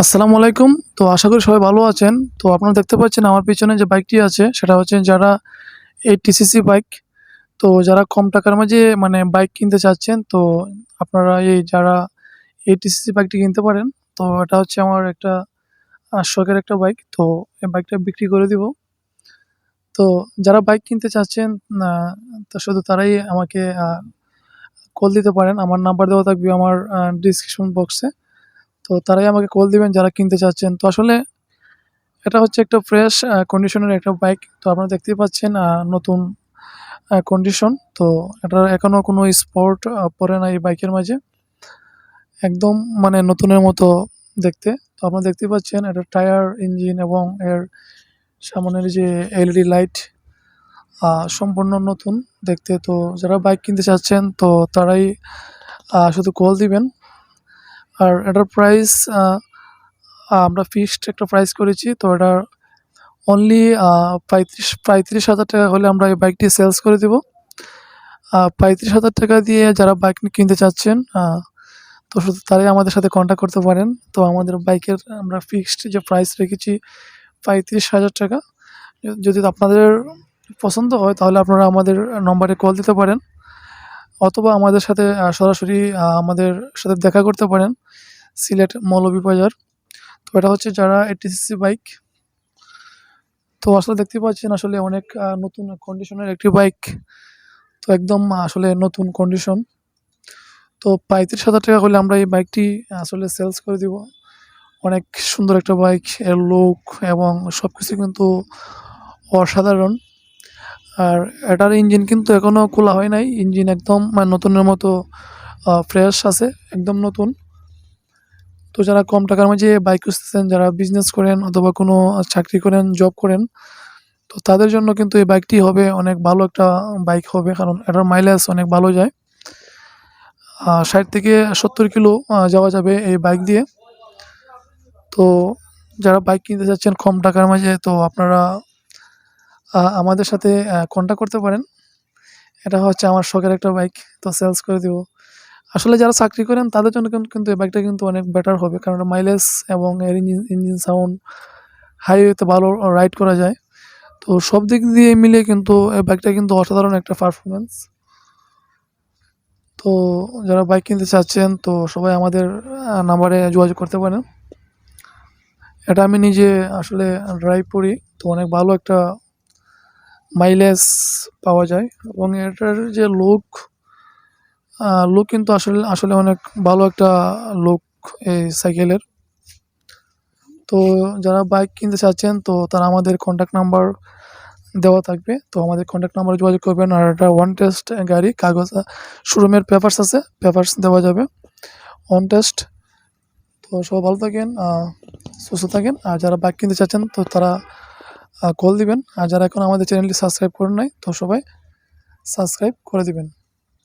আসসালামু আলাইকুম। তো আশা করি সবাই ভালো আছেন। তো আপনারা দেখতে পাচ্ছেন আমার পিছনে যে বাইকটি আছে, সেটা হচ্ছে যারা এই টিসিসি বাইক। তো যারা কম টাকার মাঝে মানে বাইক কিনতে চাচ্ছেন, তো আপনারা এই যারা এই টিসিসি বাইকটি কিনতে পারেন, তো এটা হচ্ছে আমার একটা শখের একটা বাইক। তো এই বাইকটা বিক্রি করে দিব। তো যারা বাইক কিনতে চাচ্ছেন তো শুধু তারাই আমাকে কল দিতে পারেন। আমার নাম্বার দেওয়া থাকবে আমার ডিসক্রিপশন বক্সে তো তারাই আমাকে কল দিবেন যারা কিনতে চাচ্ছেন। তো আসলে এটা হচ্ছে একটা ফ্রেশ কন্ডিশনের একটা বাইক তো আপনারা দেখতেই পাচ্ছেন নতুন কন্ডিশন তো এটার এখনও কোনো স্পট পড়ে না এই বাইকের মাঝে। একদম মানে নতুনের মতো দেখতে। তো আপনারা দেখতেই পাচ্ছেন, এটা টায়ার ইঞ্জিন এবং এর সামনের যে এলইডি লাইট সম্পূর্ণ নতুন দেখতে। তো যারা বাইক কিনতে চাচ্ছেন, তো তারাই শুধু কল দিবেন। আর এটার প্রাইস আমরা ফিক্সড একটা প্রাইস করেছি। তো এটা অনলি পঁয়ত্রিশ পঁয়ত্রিশ হাজার টাকা হলে আমরা এই বাইকটি সেলস করে দেব। পঁয়ত্রিশ হাজার টাকা দিয়ে যারা বাইক কিনতে চাচ্ছেন তো শুধু তারাই আমাদের সাথে কন্ট্যাক্ট করতে পারেন। তো আমাদের বাইকের আমরা ফিক্সড যে প্রাইস রেখেছি, পঁয়ত্রিশ হাজার টাকা। যদি আপনাদের পছন্দ হয়, তাহলে আপনারা আমাদের নম্বরে কল দিতে পারেন। অথবা আমাদের সাথে সরাসরি আমাদের সাথে দেখা করতে পারেন। সিলেট মৌলভীবাজার তো এটা হচ্ছে যারা এটিসি বাইক তো আসলে দেখতে পাচ্ছেন আসলে অনেক নতুন কন্ডিশনের একটি বাইক তো একদম আসলে নতুন কন্ডিশন তো পঁয়ত্রিশ হাজার টাকা হলে আমরা এই বাইকটি আসলে সেলস করে দিব। অনেক সুন্দর একটা বাইক এর লুক এবং সব কিছু কিন্তু অসাধারণ। আর এটার ইঞ্জিন কিন্তু এখনও খোলা হয় নাই। ইঞ্জিন একদম মানে নতুনের মতো ফ্রেশ আছে, একদম নতুন। তো যারা কম টাকার মাঝে বাইক খুঁজতেছেন, যারা বিজনেস করেন অথবা কোনো চাকরি করেন জব করেন, তো তাদের জন্য কিন্তু এই বাইকটি হবে অনেক ভালো একটা বাইক হবে। কারণ এটার মাইলেজ অনেক ভালো যায়। ষাট থেকে সত্তর কিলো যাওয়া যাবে এই বাইক দিয়ে। তো যারা বাইক কিনতে চাচ্ছেন কম টাকার মাঝে, তো আপনারা আমাদের সাথে কন্ট্যাক্ট করতে পারেন। এটা হচ্ছে আমার শখের একটা বাইক তো সেলস করে দিব। আসলে যারা চাকরি করেন, তাদের জন্য কিন্তু এই বাইকটা কিন্তু অনেক বেটার হবে। কারণ মাইলেজ এবং এর ইঞ্জিন ইঞ্জিন সাউন্ড হাইওয়েতে ভালো রাইড করা যায়। তো সব দিক দিয়ে মিলিয়ে কিন্তু এই বাইকটা কিন্তু অসাধারণ একটা পারফরমেন্স তো যারা বাইক কিনতে চাচ্ছেন, তো সবাই আমাদের নাম্বারে যোগাযোগ করতে পারেন। এটা আমি নিজে আসলে ড্রাইভ করি, তো অনেক ভালো একটা মাইলেজ পাওয়া যায়। এবং এটার যে লুক লুক কিন্তু আসলে আসলে অনেক ভালো একটা লুক এই সাইকেলের। তো যারা বাইক কিনতে চাচ্ছেন, তো তারা আমাদের কন্ট্যাক্ট নাম্বার দেওয়া থাকবে। তো আমাদের কন্ট্যাক্ট নাম্বারে যোগাযোগ করবেন আর এটা ওয়ান টেস্ট গাড়ি, কাগজ শোরুমের পেপার্স আছে পেপার্স দেওয়া যাবে। ওয়ান টেস্ট তো সবাই ভালো থাকেন সুস্থ থাকেন। আর যারা বাইক কিনতে চাচ্ছেন, তো তারা কল দিবেন। আর যারা এখন আমাদের চ্যানেলটি সাবস্ক্রাইব করেন নাই, তো সবাই সাবস্ক্রাইব করে দিবেন।